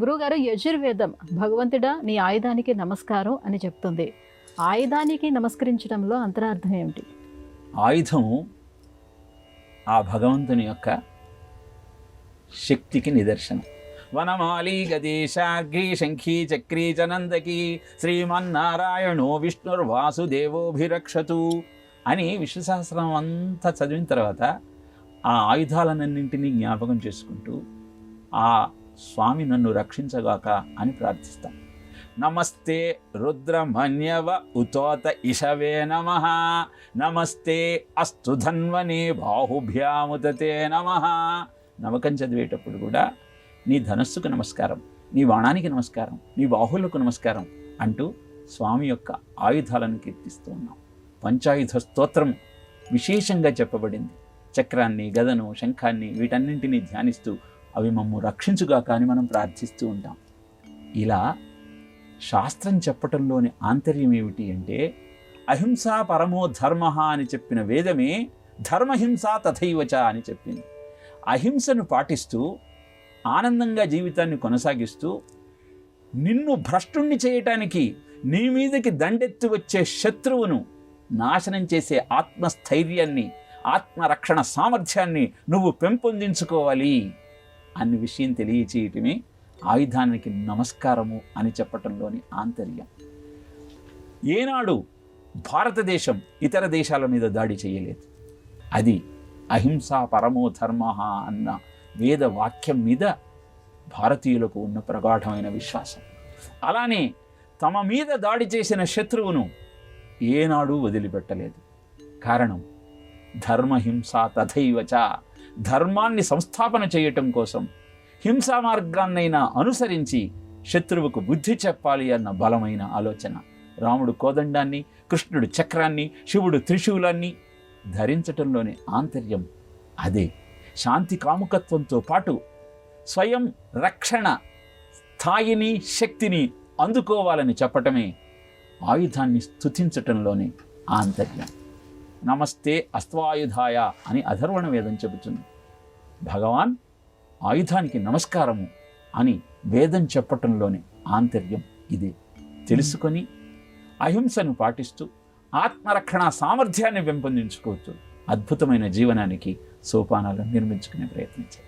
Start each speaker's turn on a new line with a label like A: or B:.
A: గురువుగారు యజుర్వేదం భగవంతుడా నీ ఆయుధానికి నమస్కారం అని చెప్తుంది. ఆయుధానికి నమస్కరించడంలో అంతరార్థం ఏమిటి?
B: ఆయుధము ఆ భగవంతుని యొక్క శక్తికి నిదర్శనం. వనమాలి గదేశాగ్రి శంఖీ చక్రీ చనందకి శ్రీమన్నారాయణో విష్ణుర్వాసుదేవోభిరక్షతు అని విష్ణు సహస్రం అంతా చదివిన తర్వాత ఆ ఆయుధాలన్నింటినీ జ్ఞాపకం చేసుకుంటూ ఆ స్వామి నన్ను రక్షించగాక అని ప్రార్థిస్తాం. నమస్తే రుద్రమన్యవ ఉతోత ఇషవే నమ. నమస్తే అస్తు ధన్వని బాహుభ్యాముతతే నమ. నవకం చదివేటప్పుడు కూడా నీ ధనస్సుకు నమస్కారం నీ బాణానికి నమస్కారం నీ బాహువులకు నమస్కారం అంటూ స్వామి యొక్క ఆయుధాలను కీర్తిస్తూ ఉన్నాం. పంచాయుధ స్తోత్రం విశేషంగా చెప్పబడింది. చక్రాన్ని గదను శంఖాన్ని వీటన్నింటినీ ధ్యానిస్తూ అవి మమ్ము రక్షించుగాక అని మనం ప్రార్థిస్తూ ఉంటాం. ఇలా శాస్త్రం చెప్పటంలోని ఆంతర్యం ఏమిటి అంటే అహింసా పరమో ధర్మ అని చెప్పిన వేదమే ధర్మహింస తథైవచ అని చెప్పింది. అహింసను పాటిస్తూ ఆనందంగా జీవితాన్ని కొనసాగిస్తూ నిన్ను భ్రష్టుణ్ణి చేయటానికి నీ మీదకి దండెత్తి వచ్చే శత్రువును నాశనం చేసే ఆత్మస్థైర్యాన్ని ఆత్మరక్షణ సామర్థ్యాన్ని నువ్వు పెంపొందించుకోవాలి. అన్న విషయం తెలియచేయటమే ఆయుధానికి నమస్కారము అని చెప్పటంలోని ఆంతర్యం. ఏనాడు భారతదేశం ఇతర దేశాల మీద దాడి చేయలేదు. అది అహింసా పరమో ధర్మ అన్న వేద వాక్యం మీద భారతీయులకు ఉన్న ప్రగాఢమైన విశ్వాసం. అలానే తమ మీద దాడి చేసిన శత్రువును ఏనాడూ వదిలిపెట్టలేదు. కారణం ధర్మహింస తథైవచ ధర్మాన్ని సంస్థాపన చేయటం కోసం హింసా మార్గాన్నైనా అనుసరించి శత్రువుకు బుద్ధి చెప్పాలి అన్న బలమైన ఆలోచన. రాముడు కోదండాన్ని కృష్ణుడు చక్రాన్ని శివుడు త్రిశూలాన్ని ధరించటంలోని ఆంతర్యం అదే. శాంతి కాముకత్వంతో పాటు స్వయం రక్షణ స్థాయిని శక్తిని అందుకోవాలని చెప్పటమే ఆయుధాన్ని స్థుతించటంలోని ఆంతర్యం. నమస్తే అస్త్వాయుధాయ అని అధర్వణ వేదం చెబుతుంది. భగవాన్ ఆయుధానికి నమస్కారము అని వేదం చెప్పటంలోని ఆంతర్యం ఇదే. తెలుసుకొని అహింసను పాటిస్తూ ఆత్మరక్షణ సామర్థ్యాన్ని పెంపొందించుకోవచ్చు. అద్భుతమైన జీవనానికి సోపానాలను నిర్మించుకునే ప్రయత్నం చేద్దాం